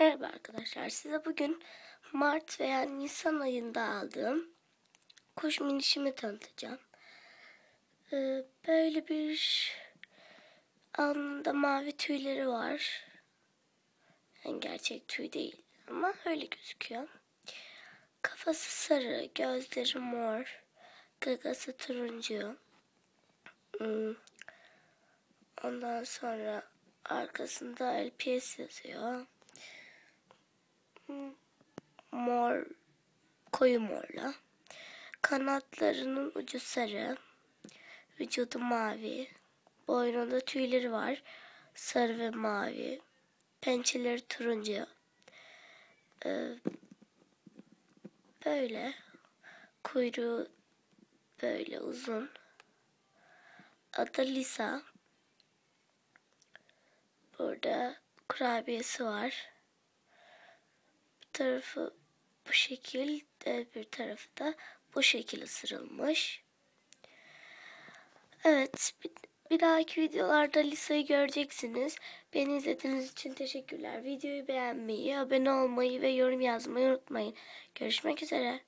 Merhaba arkadaşlar. Size bugün Mart veya Nisan ayında aldığım kuş minişimi tanıtacağım. Ee, böyle bir alnında mavi tüyleri var. Yani gerçek tüy değil ama öyle gözüküyor. Kafası sarı, gözleri mor, gagası turuncu. Hmm. Ondan sonra arkasında LPS yazıyor mor koyu morla. Kanatlarının ucu sarı. Vücudu mavi. Boynunda tüyleri var. Sarı ve mavi. Pençeleri turuncu. Ee, böyle. Kuyruğu böyle uzun. Adı Lisa. Burada kurabiyesi var tarafı bu şekil, bir tarafı da bu şekil ısırılmış. Evet, bir, bir dahaki videolarda Lisa'yı göreceksiniz. Beni izlediğiniz için teşekkürler. Videoyu beğenmeyi, abone olmayı ve yorum yazmayı unutmayın. Görüşmek üzere.